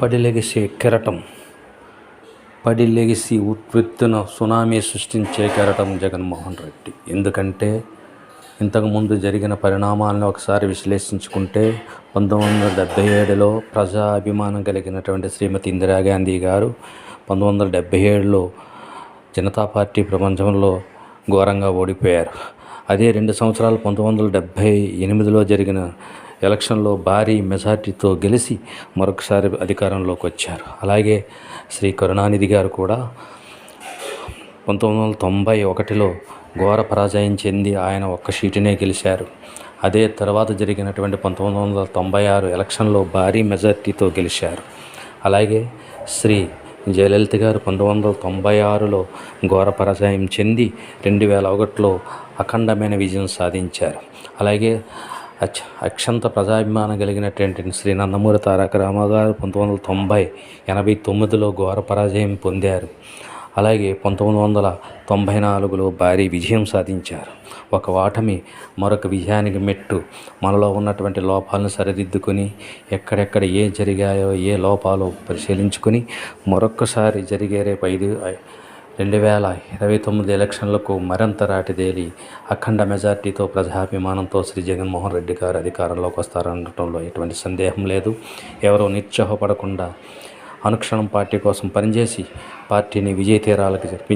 పడిలెగిసే కెరటం పడిలెగిసి ఉవ్వెత్తున సునామీ సృష్టించే కెరటం జగన్మోహన్ రెడ్డి. ఎందుకంటే ఇంతకుముందు జరిగిన పరిణామాలను ఒకసారి విశ్లేషించుకుంటే పంతొమ్మిది వందల డెబ్భై ఏడులో ప్రజా అభిమానం కలిగినటువంటి శ్రీమతి ఇందిరాగాంధీ గారు పంతొమ్మిది వందల డెబ్భై ఏడులో జనతా పార్టీ ప్రపంచంలో ఘోరంగా ఓడిపోయారు. అదే రెండు సంవత్సరాలు పంతొమ్మిది వందల డెబ్భై ఎనిమిదిలో జరిగిన ఎలక్షన్లో భారీ మెజార్టీతో గెలిచి మరొకసారి అధికారంలోకి వచ్చారు. అలాగే శ్రీ కరుణానిధి గారు కూడా పంతొమ్మిది వందల తొంభై ఒకటిలో ఘోర పరాజయం చెంది ఆయన ఒక్క సీటునే గెలిచారు. అదే తర్వాత జరిగినటువంటి పంతొమ్మిది వందల తొంభై ఆరు ఎలక్షన్లో భారీ మెజార్టీతో గెలిచారు. అలాగే శ్రీ జయలలిత గారు పంతొమ్మిది వందల తొంభై ఆరులో ఘోర పరాజయం చెంది రెండు వేల ఒకటిలో అఖండమైన విజయం సాధించారు. అలాగే అక్ష అక్షంత ప్రజాభిమానం కలిగినటువంటి శ్రీ నందమూరి తారక రామారావు పంతొమ్మిది వందల తొంభై ఎనభై తొమ్మిదిలో ఘోర పరాజయం పొందారు. అలాగే పంతొమ్మిది వందల తొంభై నాలుగులో భారీ విజయం సాధించారు. ఒక ఓటమి మరొక విజయానికి మెట్టు. మనలో ఉన్నటువంటి లోపాలను సరిదిద్దుకొని ఎక్కడెక్కడ ఏ జరిగాయో ఏ లోపాలు పరిశీలించుకొని మరొక్కసారి జరిగే రేపు ఐదు రెండు వేల ఇరవై తొమ్మిది ఎలక్షన్లకు మరింత రాటిదేలి అఖండ మెజార్టీతో ప్రజాభిమానంతో శ్రీ జగన్మోహన్ రెడ్డి గారు అధికారంలోకి వస్తారనడంలో ఎటువంటి సందేహం లేదు. ఎవరో నిరుత్సాహపడకుండా అనుక్షణం పార్టీ కోసం పనిచేసి పార్టీని విజయ తీరాలకు జరిపించి